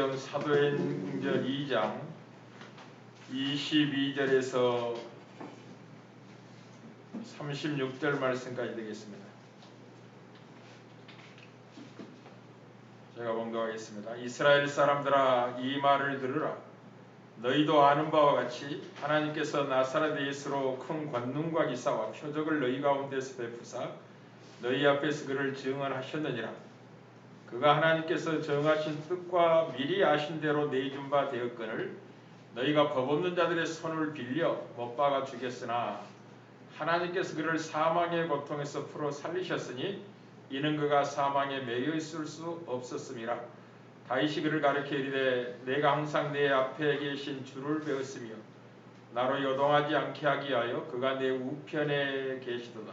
사도행전 사도행전 2장 22절에서 36절 말씀까지 되겠습니다. 제가 봉독하겠습니다. 이스라엘 사람들아 이 말을 들으라. 너희도 아는 바와 같이 하나님께서 나사렛 예수로 큰 권능과 기사와 표적을 너희 가운데서 베푸사 너희 앞에서 그를 증언하셨느니라. 그가 하나님께서 정하신 뜻과 미리 아신 대로 내준 바 되었거늘 너희가 법 없는 자들의 손을 빌려 못 박아 죽였으나 하나님께서 그를 사망의 고통에서 풀어 살리셨으니 이는 그가 사망에 매여 있을 수 없었음이라. 다윗이 그를 가르쳐 이르되 내가 항상 내 앞에 계신 주를 배웠으며 나로 요동하지 않게 하기 위하여 그가 내 우편에 계시도다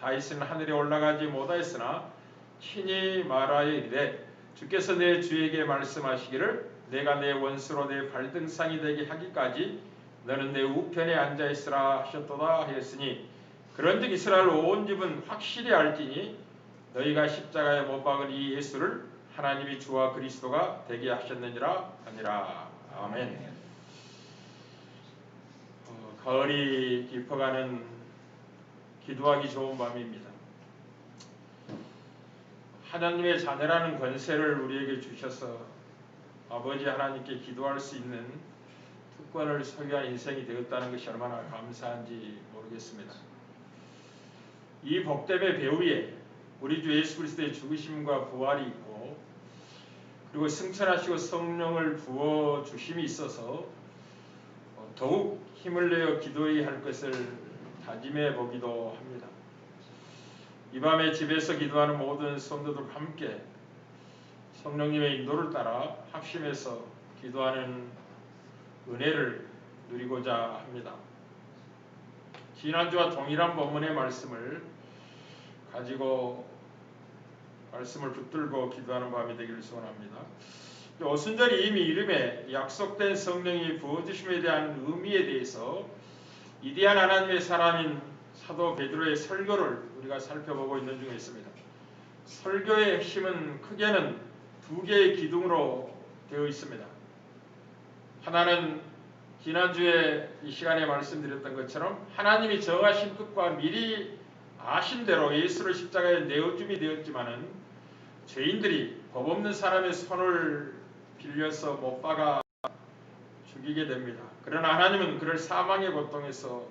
다윗은 하늘에 올라가지 못하였으나 친히 말하여 이르되 주께서 내 주에게 말씀하시기를 내가 내 원수로 내 발등상이 되게 하기까지 너는 내 우편에 앉아 있으라 하셨도다 하였으니 그런즉 이스라엘 온 집은 확실히 알지니 너희가 십자가에 못 박은 이 예수를 하나님이 주와 그리스도가 되게 하셨느니라 하니라 아멘. 어, 가을이 깊어가는 기도하기 좋은 밤입니다. 하나님의 자녀라는 권세를 우리에게 주셔서 아버지 하나님께 기도할 수 있는 특권을 소유한 인생이 되었다는 것이 얼마나 감사한지 모르겠습니다. 이 복됨의 배후에 우리 주 예수 그리스도의 죽으심과 부활이 있고 그리고 승천하시고 성령을 부어 주심이 있어서 더욱 힘을 내어 기도해야 할 것을 다짐해 보기도 합니다. 이 밤에 집에서 기도하는 모든 성도들과 함께 성령님의 인도를 따라 합심해서 기도하는 은혜를 누리고자 합니다. 지난주와 동일한 본문의 말씀을 가지고 말씀을 붙들고 기도하는 밤이 되기를 소원합니다. 오순절이 이미 이름에 약속된 성령이 부어주심에 대한 의미에 대해서 이대한 하나님의 사람인 사도 베드로의 설교를 우리가 살펴보고 있는 중에 있습니다. 설교의 핵심은 크게는 두 개의 기둥으로 되어 있습니다. 하나는 지난주에 이 시간에 말씀드렸던 것처럼 하나님이 정하신 뜻과 미리 아신 대로 예수를 십자가에 내어줌이 되었지만은 죄인들이 법 없는 사람의 손을 빌려서 못 박아 죽이게 됩니다. 그러나 하나님은 그를 사망의 고통에서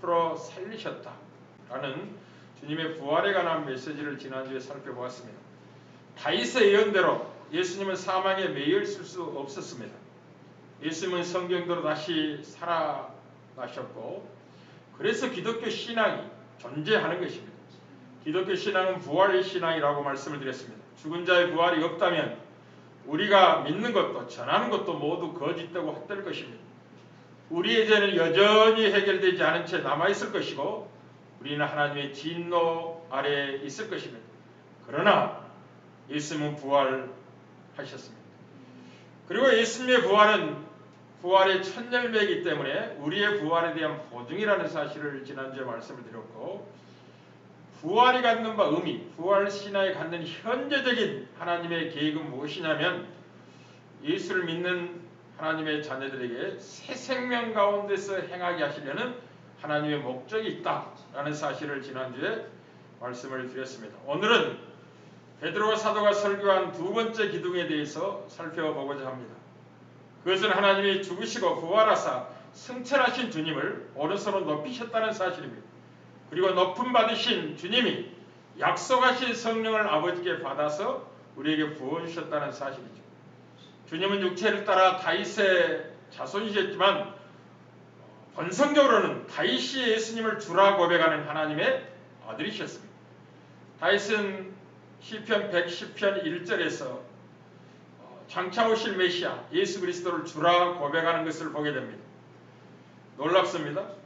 풀어 살리셨다라는 주님의 부활에 관한 메시지를 지난주에 살펴보았습니다. 다윗의 예언대로 예수님은 사망에 매여 있을 수 없었습니다. 예수님은 성경대로 다시 살아나셨고 그래서 기독교 신앙이 존재하는 것입니다. 기독교 신앙은 부활의 신앙이라고 말씀을 드렸습니다. 죽은 자의 부활이 없다면 우리가 믿는 것도 전하는 것도 모두 거짓되고 헛될 것입니다. 우리의 죄는 여전히 해결되지 않은 채 남아 있을 것이고 우리는 하나님의 진노 아래 있을 것입니다. 그러나 예수님은 부활하셨습니다. 그리고 예수님의 부활은 부활의 첫 열매이기 때문에 우리의 부활에 대한 보증이라는 사실을 지난주에 말씀을 드렸고 부활이 갖는 바 의미, 부활 신화에 갖는 현재적인 하나님의 계획은 무엇이냐면 예수를 믿는 하나님의 자녀들에게 새 생명 가운데서 행하게 하시려는 하나님의 목적이 있다라는 사실을 지난주에 말씀을 드렸습니다. 오늘은 베드로와 사도가 설교한 두 번째 기둥에 대해서 살펴보고자 합니다. 그것은 하나님이 죽으시고 부활하사 승천하신 주님을 오른손으로 높이셨다는 사실입니다. 그리고 높임 받으신 주님이 약속하신 성령을 아버지께 받아서 우리에게 부어 주셨다는 사실이죠. 주님은 육체를 따라 다윗의 자손이셨지만 본성적으로는 다윗이 예수님을 주라 고백하는 하나님의 아들이셨습니다. 다윗은 시편 110편 1절에서 장차 오실 메시아 예수 그리스도를 주라 고백하는 것을 보게 됩니다. 놀랍습니다.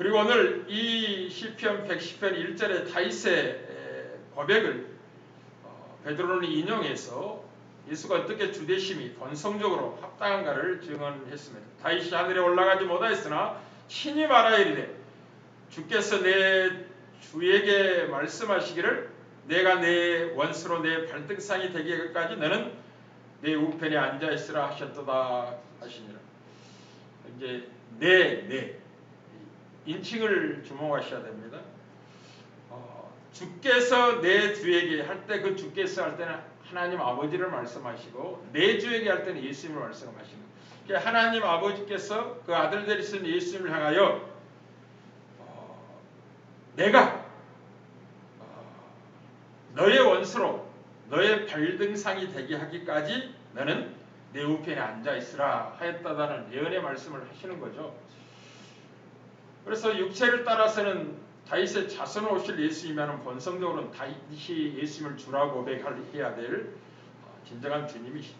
그리고 오늘 이 시편 110편 1절의 다윗의 고백을 어, 베드로는 인용해서 예수가 어떻게 주대심이 본성적으로 합당한가를 증언했습니다. 다윗이 하늘에 올라가지 못하였으나 친히 말하이르되 주께서 내 주에게 말씀하시기를 내가 내 원수로 내 발등상이 되기까지 너는 내 우편에 앉아 있으라 하셨도다 하시니라. 이제 내, 내 인칭을 주목하셔야 됩니다. 어, 주께서 내 주에게 할 때 그 주께서 할 때는 하나님 아버지를 말씀하시고 내 주에게 할 때는 예수님을 말씀하시는 그러니까 하나님 아버지께서 그 아들 되리신 예수님을 향하여 어, 내가 어, 너의 원수로 너의 발등상이 되게 하기까지 너는 내 우편에 앉아 있으라 하였다라는 예언의 말씀을 하시는 거죠. 그래서 육체를 따라서는 다윗의 자손 오실 예수님이면 본성적으로는 다윗이 예수님을 주라고 고백해야 될 어, 진정한 주님이시죠.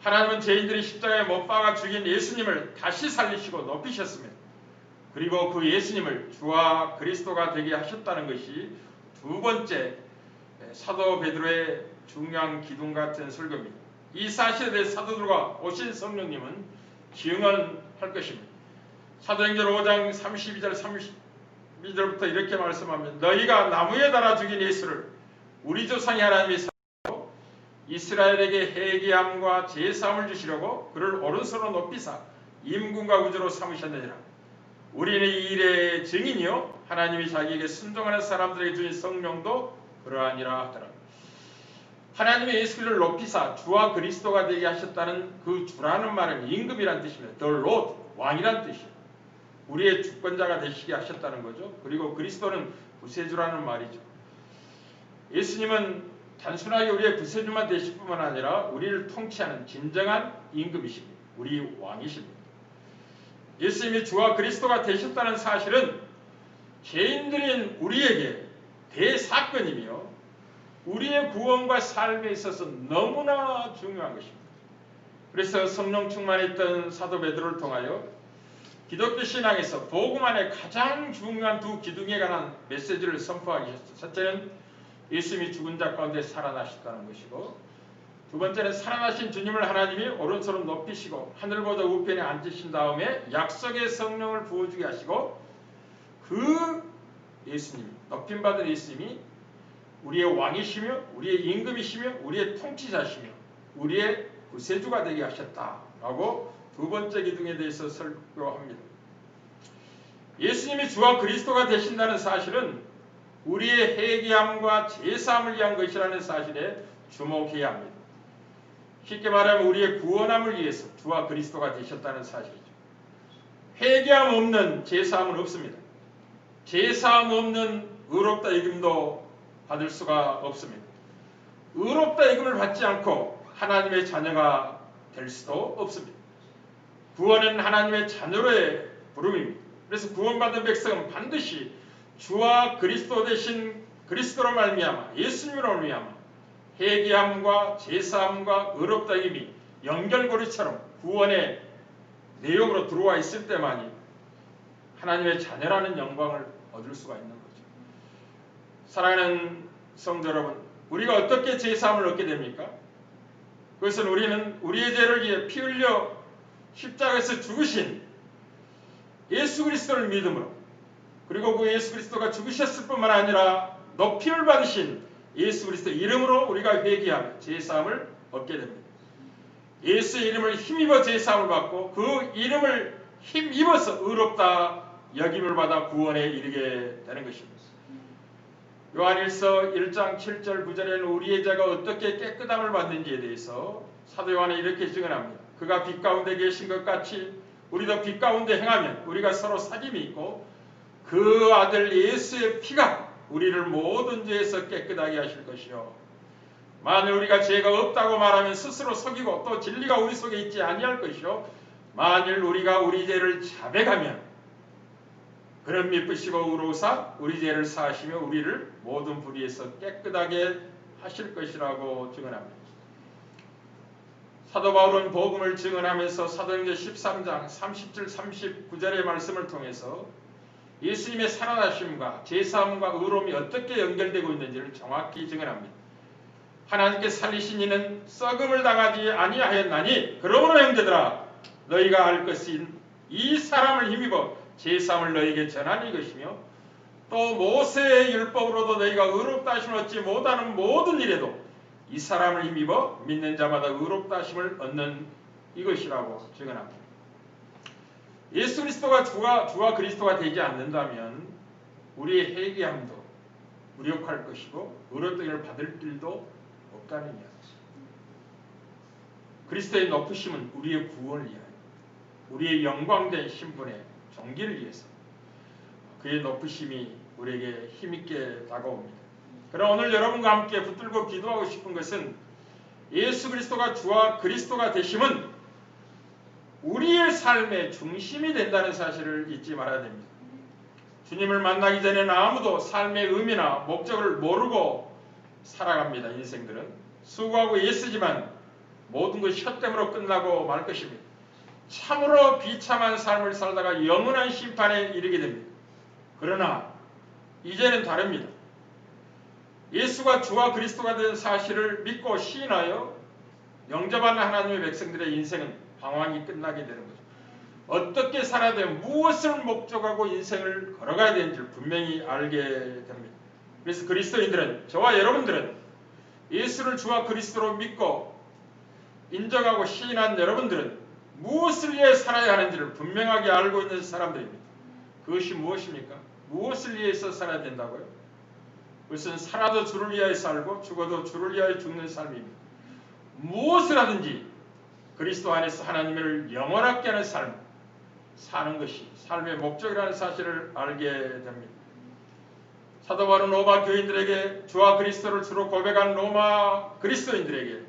하나님은 죄인들이 십자가에 못 박아 죽인 예수님을 다시 살리시고 높이셨습니다. 그리고 그 예수님을 주와 그리스도가 되게 하셨다는 것이 두 번째 사도 베드로의 중요한 기둥 같은 설교입니다. 이 사실에 대해 사도들과 오신 성령님은 증언할 것입니다. 사도행전 5장 32절 32절부터 이렇게 말씀합니다. 너희가 나무에 달아 죽인 예수를 우리 조상이 하나님이 사고 이스라엘에게 회개함과 제사함을 주시려고 그를 오른손으로 높이사 임금과 우주로 삼으셨느니라. 우리는 이 일의 증인이요 하나님이 자기에게 순종하는 사람들에게 주신 성령도 그러하니라 하더라. 하나님의 예수를 높이사 주와 그리스도가 되게 하셨다는 그 주라는 말은 임금이란 뜻입니다. The Lord 왕이란 뜻이에요. 우리의 주권자가 되시게 하셨다는 거죠. 그리고 그리스도는 구세주라는 말이죠. 예수님은 단순하게 우리의 구세주만 되실 뿐만 아니라 우리를 통치하는 진정한 임금이십니다. 우리 왕이십니다. 예수님이 주와 그리스도가 되셨다는 사실은 죄인들인 우리에게 대사건이며 우리의 구원과 삶에 있어서 너무나 중요한 것입니다. 그래서 성령 충만했던 사도 베드로를 통하여 기독교 신앙에서 안에 가장 중요한 두 기둥에 관한 메시지를 선포하기 시작했습니다. 첫째는 예수님이 죽은 자 가운데 살아나셨다는 것이고 두 번째는 살아나신 주님을 하나님이 오른손으로 높이시고 하늘보다 우편에 앉으신 다음에 약속의 성령을 부어주게 하시고 그 예수님, 높임받은 예수님이 우리의 왕이시며 우리의 임금이시며 우리의 통치자시며 우리의 구세주가 되게 하셨다라고 두 번째 기둥에 대해서 설교합니다. 예수님이 주와 그리스도가 되신다는 사실은 우리의 회개함과 제사함을 위한 것이라는 사실에 주목해야 합니다. 쉽게 말하면 우리의 구원함을 위해서 주와 그리스도가 되셨다는 사실이죠. 회개함 없는 제사함은 없습니다. 제사함 없는 의롭다 이김도 받을 수가 없습니다. 의롭다 이김을 받지 않고 하나님의 자녀가 될 수도 없습니다. 구원은 하나님의 자녀로의 부름입니다. 그래서 구원받은 백성은 반드시 주와 그리스도 대신 그리스도로 말미암아 예수님으로 말미암아 회개함과 제사함과 의롭다임이 연결고리처럼 구원의 내용으로 들어와 있을 때만이 하나님의 자녀라는 영광을 얻을 수가 있는 거죠. 사랑하는 성도 여러분, 우리가 어떻게 제사함을 얻게 됩니까? 그것은 우리는 우리의 죄를 위해 피 흘려 십자가에서 죽으신 예수 그리스도를 믿음으로 그리고 그 예수 그리스도가 죽으셨을 뿐만 아니라 높임을 받으신 예수 그리스도 이름으로 우리가 회개하며 제사함을 얻게 됩니다. 예수의 이름을 힘입어 제사함을 받고 그 이름을 힘입어서 의롭다 여김을 받아 구원에 이르게 되는 것입니다. 요한일서 1장 7절 9절에는 우리의 자가 어떻게 깨끗함을 받는지에 대해서 사도 요한은 이렇게 증언합니다. 그가 빛 가운데 계신 것 같이 우리도 빛 가운데 행하면 우리가 서로 사귐이 있고 그 아들 예수의 피가 우리를 모든 죄에서 깨끗하게 하실 것이요 만일 우리가 죄가 없다고 말하면 스스로 속이고 또 진리가 우리 속에 있지 아니할 것이요 만일 우리가 우리 죄를 자백하면 그런 미쁘시고 의로우사 우리 죄를 사하시며 우리를 모든 불의에서 깨끗하게 하실 것이라고 증언합니다. 사도 바울은 복음을 증언하면서 사도행전 13장 30절 39절의 말씀을 통해서 예수님의 살아나심과 제사함과 의로움이 어떻게 연결되고 있는지를 정확히 증언합니다. 하나님께 살리신 이는 썩음을 당하지 아니하였나니 그러므로 형제들아 너희가 알 것인 이 사람을 힘입어 제사함을 너희에게 전하는 것이며 또 모세의 율법으로도 너희가 의롭다 하심을 얻지 못하는 모든 일에도 이 사람을 힘입어 믿는 자마다 의롭다 하심을 얻는 이것이라고 증언합니다. 예수 그리스도가 주와, 주와 그리스도가 되지 않는다면 우리의 회개함도 무력할 것이고 의롭다기를 받을 길도 없다는 이야기. 그리스도의 높으심은 우리의 구원을 위하여, 우리의 영광된 신분의 종기를 위해서 그의 높으심이 우리에게 힘있게 다가옵니다. 그럼 오늘 여러분과 함께 붙들고 기도하고 싶은 것은 예수 그리스도가 주와 그리스도가 되심은 우리의 삶의 중심이 된다는 사실을 잊지 말아야 됩니다. 주님을 만나기 전에는 아무도 삶의 의미나 목적을 모르고 살아갑니다. 인생들은 수고하고 애쓰지만 모든 것이 헛됨으로 끝나고 말 것입니다. 참으로 비참한 삶을 살다가 영원한 심판에 이르게 됩니다. 그러나 이제는 다릅니다. 예수가 주와 그리스도가 된 사실을 믿고 시인하여 영접하는 하나님의 백성들의 인생은 방황이 끝나게 되는 거죠. 어떻게 살아야 돼 무엇을 목적하고 인생을 걸어가야 되는지를 분명히 알게 됩니다. 그래서 그리스도인들은 저와 여러분들은 예수를 주와 그리스도로 믿고 인정하고 시인한 여러분들은 무엇을 위해 살아야 하는지를 분명하게 알고 있는 사람들입니다. 그것이 무엇입니까? 무엇을 위해서 살아야 된다고요? 그것은 살아도 주를 위하여 살고 죽어도 주를 위하여 죽는 삶입니다. 무엇을 하든지 그리스도 안에서 하나님을 영원하게 하는 삶 사는 것이 삶의 목적이라는 사실을 알게 됩니다. 사도 바울은 로마 교인들에게 주와 그리스도를 주로 고백한 로마 그리스도인들에게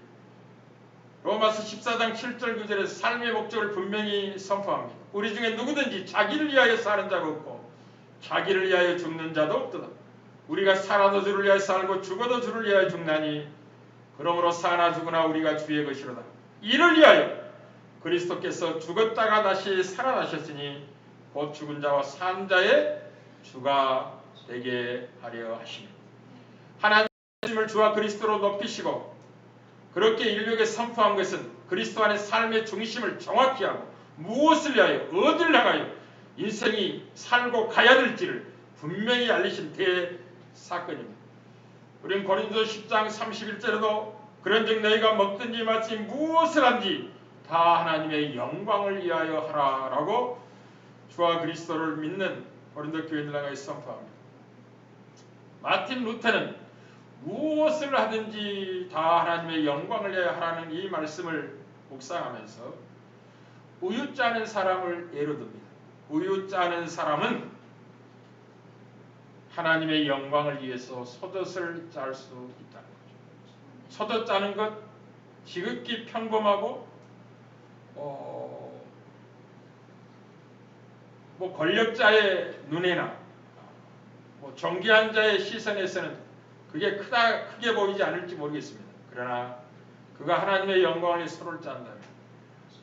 로마서 14장 7절 9절에서 삶의 목적을 분명히 선포합니다. 우리 중에 누구든지 자기를 위하여 사는 자가 없고 자기를 위하여 죽는 자도 없도다. 우리가 살아도 주를 위하여 살고 죽어도 주를 위하여 죽나니 그러므로 사나 죽으나 우리가 주의 것이로다. 이를 위하여 그리스도께서 죽었다가 다시 살아나셨으니 곧 죽은 자와 산 자의 주가 되게 하려 하시니 하나님을 주와 그리스도로 높이시고 그렇게 인류에게 선포한 것은 그리스도 안의 삶의 중심을 정확히 하고 무엇을 위하여 어디를 향하여 인생이 살고 가야 될지를 분명히 알리신 대 사건입니다. 우리는 고린도 10장 31절에도 그런즉 너희가 먹든지 마든지 무엇을 한지 다 하나님의 영광을 위하여 하라라고 주와 그리스도를 믿는 고린도 교인들에게 향 선포합니다. 마틴 루터는 무엇을 하든지 다 하나님의 영광을 위하여 하라는 이 말씀을 묵상하면서 우유 짜는 사람을 예로 듭니다. 우유 짜는 사람은 하나님의 영광을 위해서 소젖을 짤 수 있다는 거죠. 소젖 짜는 것 지극히 평범하고 어, 뭐 권력자의 눈에나 뭐 정기한 자의 시선에서는 그게 크다 크게 보이지 않을지 모르겠습니다. 그러나 그가 하나님의 영광을 위해 소를 짠다면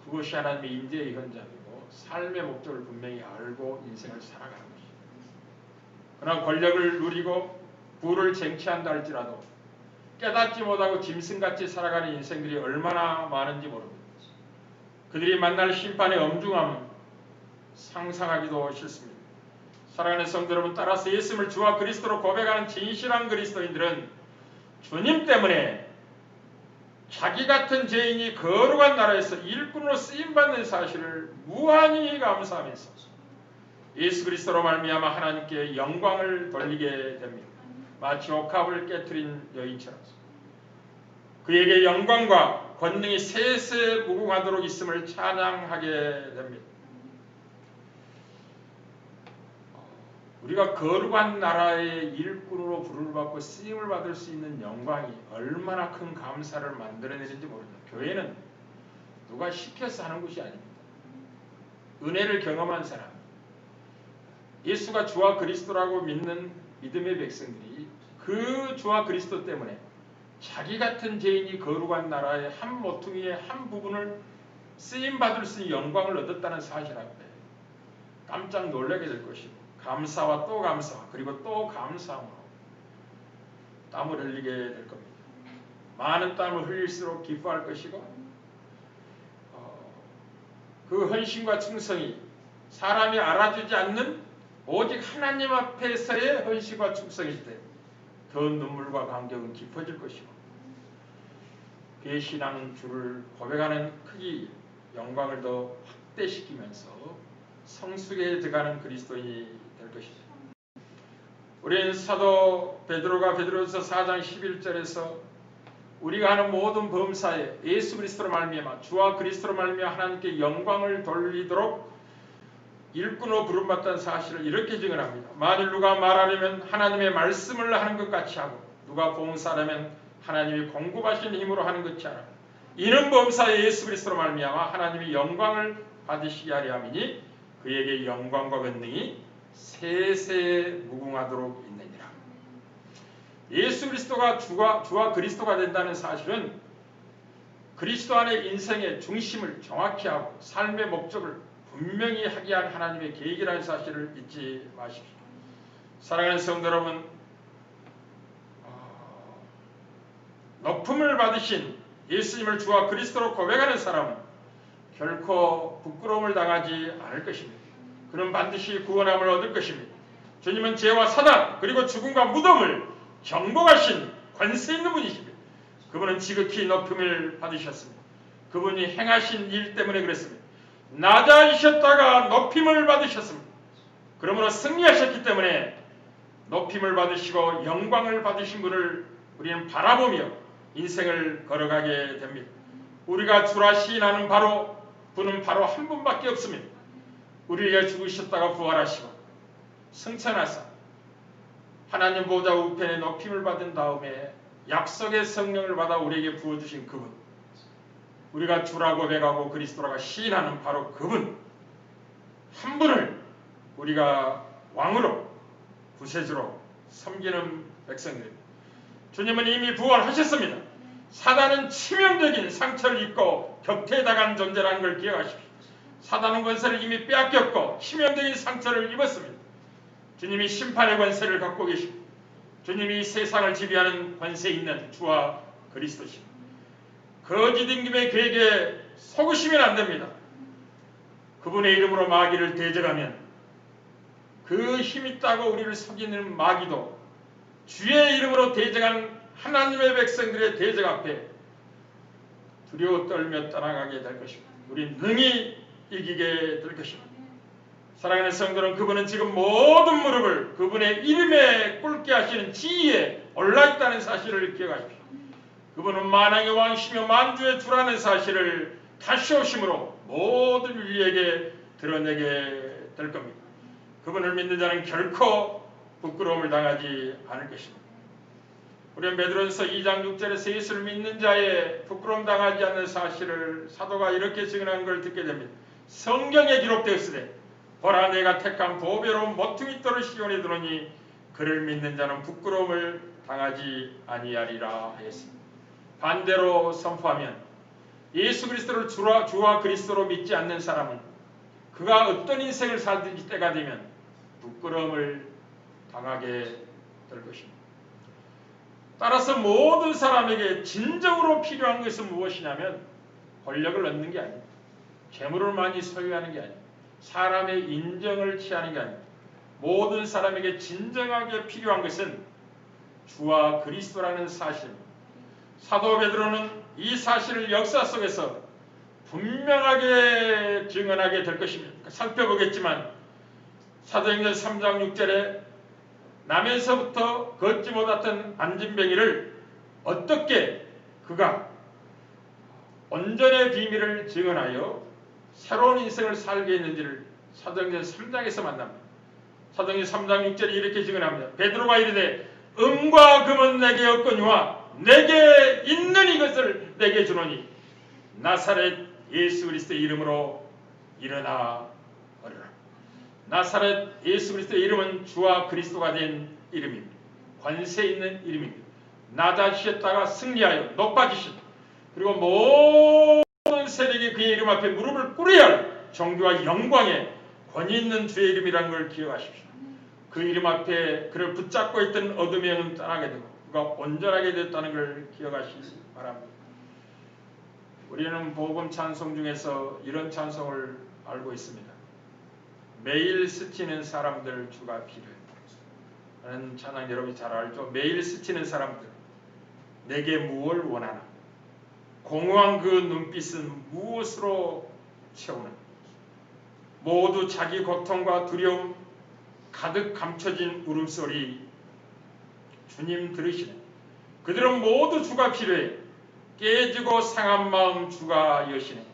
그것이 하나님의 인재의 현장이고 삶의 목적을 분명히 알고 인생을 살아가는 것입니다. 그러나 권력을 누리고 부를 쟁취한다 할지라도 깨닫지 못하고 짐승같이 살아가는 인생들이 얼마나 많은지 모릅니다. 그들이 만날 심판의 엄중함은 상상하기도 싫습니다. 사랑하는 성도 여러분 따라서 예수님을 주와 그리스도로 고백하는 진실한 그리스도인들은 주님 때문에 자기 같은 죄인이 거룩한 나라에서 일꾼으로 쓰임받는 사실을 무한히 감사하면서 예수 그리스도로 말미암아 하나님께 영광을 돌리게 됩니다. 마치 옥합을 깨뜨린 여인처럼 그에게 영광과 권능이 세세 무궁하도록 있음을 찬양하게 됩니다. 우리가 거룩한 나라의 일꾼으로 부름을 받고 쓰임을 받을 수 있는 영광이 얼마나 큰 감사를 만들어내는지 모릅니다. 교회는 누가 시켜서 하는 곳이 아닙니다. 은혜를 경험한 사람, 예수가 주와 그리스도라고 믿는 믿음의 백성들이 그 주와 그리스도 때문에 자기 같은 죄인이 거룩한 나라의 한 모퉁이의 한 부분을 쓰임 받을 수 있는 영광을 얻었다는 사실 앞에 깜짝 놀라게 될 것이고 감사와 또 감사 그리고 또 감사함으로 땀을 흘리게 될 겁니다. 많은 땀을 흘릴수록 기뻐할 것이고 어, 그 헌신과 충성이 사람이 알아주지 않는 오직 하나님 앞에서의 헌신과 충성일 때그 눈물과 감격은 깊어질 것이고 그의 신앙 주를 고백하는 크기 영광을 더 확대시키면서 성숙에 들어가는 그리스도인이 될 것이죠. 우리는 사도 베드로가 베드로서 4장 11절에서 우리가 하는 모든 범사에 예수 그리스도로 말미암아 주와 그리스도로 말미암아 하나님께 영광을 돌리도록 일꾼으로 부름받다는 사실을 이렇게 증언합니다. 만일 누가 말하려면 하나님의 말씀을 하는 것 같이 하고 누가 봉사하려면 하나님이 공급하신 힘으로 하는 것이 하라. 이는 범사에 예수 그리스도로 말미암아 하나님이 영광을 받으시게 하려 함이니 그에게 영광과 권능이 세세 무궁하도록 있느니라. 예수 그리스도가 주가, 주와 그리스도가 된다는 사실은 그리스도 안에 인생의 중심을 정확히 하고 삶의 목적을 분명히 하게 한 하나님의 계획이라는 사실을 잊지 마십시오. 사랑하는 성도 여러분, 어, 높음을 받으신 예수님을 주와 그리스도로 고백하는 사람은 결코 부끄러움을 당하지 않을 것입니다. 그는 반드시 구원함을 얻을 것입니다. 주님은 죄와 사단 그리고 죽음과 무덤을 정복하신 권세 있는 분이십니다. 그분은 지극히 높임을 받으셨습니다. 그분이 행하신 일 때문에 그랬습니다. 낮아지셨다가 높임을 받으셨습니다. 그러므로 승리하셨기 때문에 높임을 받으시고 영광을 받으신 분을 우리는 바라보며 인생을 걸어가게 됩니다. 우리가 주라 시인하는 바로 분은 바로 한 분밖에 없습니다. 위해 죽으셨다가 부활하시고 승천하사 하나님 보좌 우편에 높임을 받은 다음에 약속의 성령을 받아 우리에게 부어주신 그분 우리가 주라고 고백하고 그리스도라고 시인하는 바로 그분 한 분을 우리가 왕으로 구세주로 섬기는 백성들입니다. 주님은 이미 부활하셨습니다. 사단은 치명적인 상처를 입고 격퇴당한 존재라는 걸 기억하십시오. 사단은 권세를 이미 빼앗겼고 치명적인 상처를 입었습니다. 주님이 심판의 권세를 갖고 계십니다. 주님이 세상을 지배하는 권세 있는 주와 그리스도십니다. 거짓 임금의 계획에 속으시면 안 됩니다. 그분의 이름으로 마귀를 대적하면 그 힘있다고 우리를 속이는 마귀도 주의 이름으로 대적하는 하나님의 백성들의 대적 앞에 두려워 떨며 떠나가게 될 것입니다. 우리 능히 이기게 될 것입니다. 사랑하는 성도는 그분은 지금 모든 무릎을 그분의 이름에 꿇게 하시는 지위에 올라있다는 사실을 기억하십시오. 그분은 만왕의 왕이시며 만주의 주라는 사실을 다시 오심으로 모든 인류에게 드러내게 될 겁니다. 그분을 믿는 자는 결코 부끄러움을 당하지 않을 것입니다. 우리는 베드로서 2장 6절에서 예수를 믿는 자의 부끄러움 당하지 않는 사실을 사도가 이렇게 증언한 걸 듣게 됩니다. 성경에 기록되었으되 보라 내가 택한 보배로운 모퉁이 돌을 시온에 두노니 그를 믿는 자는 부끄러움을 당하지 아니하리라 하였습니다. 반대로 선포하면 예수 그리스도를 주와, 주와 그리스도로 믿지 않는 사람은 그가 어떤 인생을 살든지 때가 되면 부끄러움을 당하게 될 것입니다. 따라서 모든 사람에게 진정으로 필요한 것은 무엇이냐면 권력을 얻는 게 아닙니다. 재물을 많이 소유하는 게 아닙니다. 사람의 인정을 취하는 게 아닙니다. 모든 사람에게 진정하게 필요한 것은 주와 그리스도라는 사실입니다. 사도 베드로는 이 사실을 역사 속에서 분명하게 증언하게 될 것입니다. 살펴보겠지만 사도행전 3장 6절에 나면서부터 걷지 못했던 안진뱅이를 어떻게 그가 온전의 비밀을 증언하여 새로운 인생을 살게 했는지를 사도행전 3장에서 만납니다. 사도행전 3장 6절에 이렇게 증언합니다. 베드로가 이르되 음과 금은 내게 없거니와 내게 있는 이것을 내게 주노니 나사렛 예수 그리스도의 이름으로 일어나 어르라. 나사렛 예수 그리스도의 이름은 주와 그리스도가 된 이름입니다. 관세 있는 이름입니다. 낮아지셨다가 승리하여 높아지신 그리고 모든 세력이 그의 이름 앞에 무릎을 꿇어야 할 정교와 영광의 권위 있는 주의 이름이라는 걸 기억하십시오. 그 이름 앞에 그를 붙잡고 있던 어둠의 영은 떠나게 되고 그가 온전하게 됐다는 걸 기억하시기 바랍니다. 우리는 복음 찬송 중에서 이런 찬송을 알고 있습니다. 매일 스치는 사람들 주가 필요해. 라는 찬양 여러분이 잘 알죠. 매일 스치는 사람들 내게 무엇을 원하나 공허한 그 눈빛은 무엇으로 채우나 모두 자기 고통과 두려움 가득 감춰진 울음소리 주님 들으시네. 그들은 모두 주가 필요해. 깨지고 상한 마음 주가 여시네.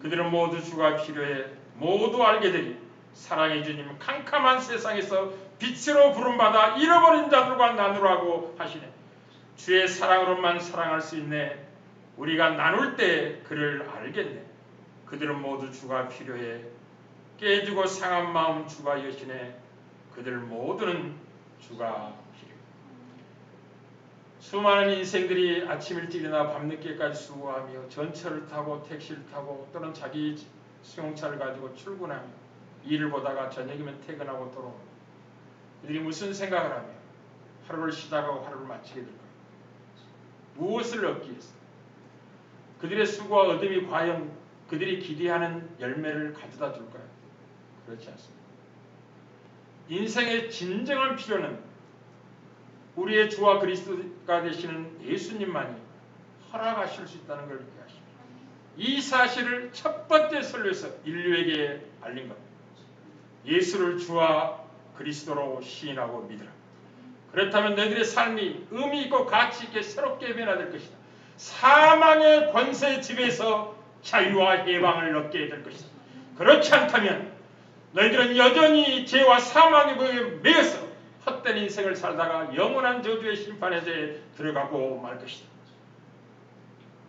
그들은 모두 주가 필요해. 모두 알게 되리. 사랑의 주님 캄캄한 세상에서 빛으로 부름받아 잃어버린 자들과 나누라고 하시네. 주의 사랑으로만 사랑할 수 있네. 우리가 나눌 때 그를 알겠네. 그들은 모두 주가 필요해. 깨지고 상한 마음 주가 여시네. 그들 모두는 주가 수많은 인생들이 아침 일찍 일어나 밤늦게까지 수고하며 전철을 타고 택시를 타고 또는 자기 수용차를 가지고 출근하며 일을 보다가 저녁이면 퇴근하고 돌아옵니다. 그들이 무슨 생각을 하며 하루를 시작하고 하루를 마치게 될까요? 무엇을 얻기 위해서? 그들의 수고와 얻음이 과연 그들이 기대하는 열매를 가져다 줄까요? 그렇지 않습니다. 인생의 진정한 필요는 우리의 주와 그리스도가 되시는 예수님만이 허락하실 수 있다는 걸 기억하십니다. 이 사실을 첫 번째 설교에서 인류에게 알린 겁니다. 예수를 주와 그리스도로 시인하고 믿으라. 그렇다면 너희들의 삶이 의미 있고 가치 있게 새롭게 변화될 것이다. 사망의 권세 집에서 자유와 해방을 얻게 될 것이다. 그렇지 않다면 너희들은 여전히 죄와 사망의 법에 매여서 헛된 인생을 살다가 영원한 저주의 심판에 들어가고 말 것이다.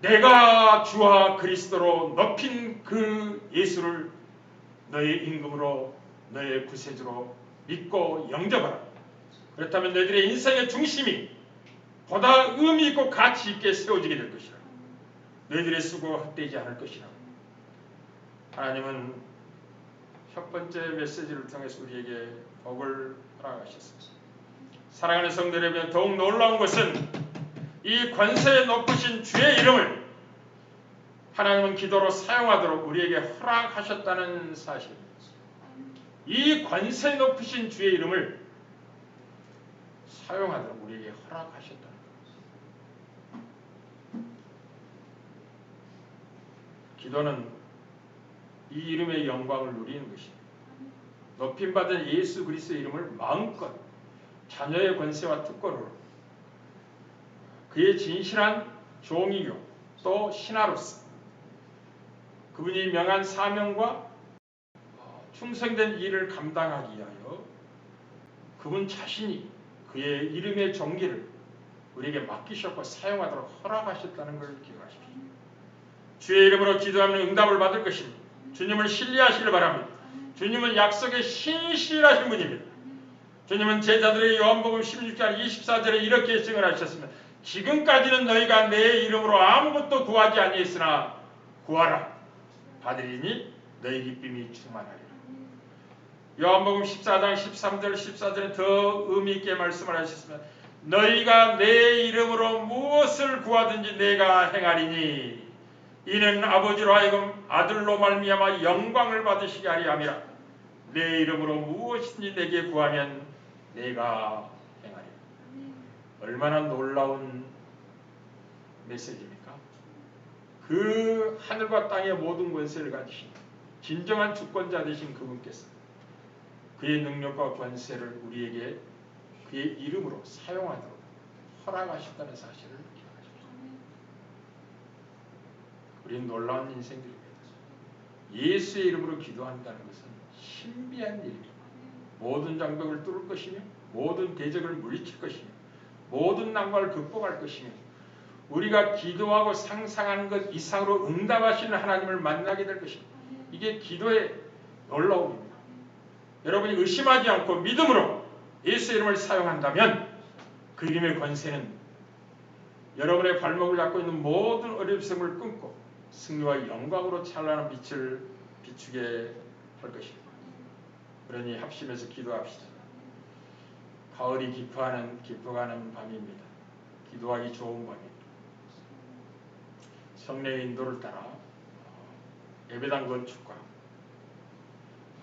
내가 주와 그리스도로 높인 그 예수를 너의 임금으로 너의 구세주로 믿고 영접하라. 그렇다면 너희들의 인생의 중심이 보다 의미 있고 가치 있게 세워지게 될 것이라. 너희들의 수고가 헛되지 않을 것이라. 하나님은 첫 번째 메시지를 통해서 우리에게 복을 허락하셨습니다. 사랑하는 성도 여러분, 더욱 놀라운 것은 이 권세 높으신 주의 이름을 하나님은 기도로 사용하도록 우리에게 허락하셨다는 사실입니다. 이 권세 높으신 주의 이름을 사용하도록 우리에게 허락하셨다는 것. 기도는 이 이름의 영광을 누리는 것입니다. 높임 받은 예수 그리스도의 이름을 마음껏 자녀의 권세와 특권으로 그의 진실한 종이요 또 신하로서 그분이 명한 사명과 충성된 일을 감당하기 위하여 그분 자신이 그의 이름의 종기를 우리에게 맡기셨고 사용하도록 허락하셨다는 걸 기억하십시오. 주의 이름으로 기도하면 응답을 받을 것입니다. 주님을 신뢰하시길 바랍니다. 주님은 약속에 신실하신 분입니다. 주님은 제자들의 요한복음 16장 24절에 이렇게 증언하셨습니다. 지금까지는 너희가 내 이름으로 아무것도 구하지 아니했으나 구하라 받으리니 너희 기쁨이 충만하리라. 요한복음 14장 13절 14절에 더 의미 있게 말씀을 하셨습니다. 너희가 내 이름으로 무엇을 구하든지 내가 행하리니 이는 아버지로 하여금 아들로 말미암아 영광을 받으시게 하리 함이라. 내 이름으로 무엇이든지 내게 구하면 내가 행하리라. 얼마나 놀라운 메시지입니까? 그 하늘과 땅의 모든 권세를 가지신 진정한 주권자 되신 그분께서 그의 능력과 권세를 우리에게 그의 이름으로 사용하도록 허락하셨다는 사실을 기억하십시오. 우리는 놀라운 인생들입니다. 예수의 이름으로 기도한다는 것은 신비한 일입니다. 모든 장벽을 뚫을 것이며 모든 대적을 물리칠 것이며 모든 난관을 극복할 것이며 우리가 기도하고 상상하는 것 이상으로 응답하시는 하나님을 만나게 될 것입니다. 이게 기도의 놀라움입니다. 여러분이 의심하지 않고 믿음으로 예수 이름을 사용한다면 그 이름의 권세는 여러분의 발목을 잡고 있는 모든 어렵음을 끊고 승리와 영광으로 찬란한 빛을 비추게 할 것입니다. 그러니 합심해서 기도합시다. 가을이 깊어가는 깊어가는 밤입니다. 기도하기 좋은 밤입니다. 성령의 인도를 따라 예배당 건축과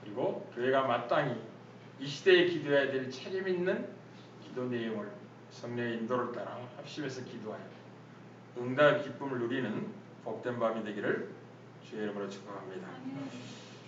그리고 교회가 마땅히 이 시대에 기도해야 될 책임 있는 기도 내용을 성령의 인도를 따라 합심해서 기도하여 응답의 기쁨을 누리는 복된 밤이 되기를 주의 이름으로 축복합니다.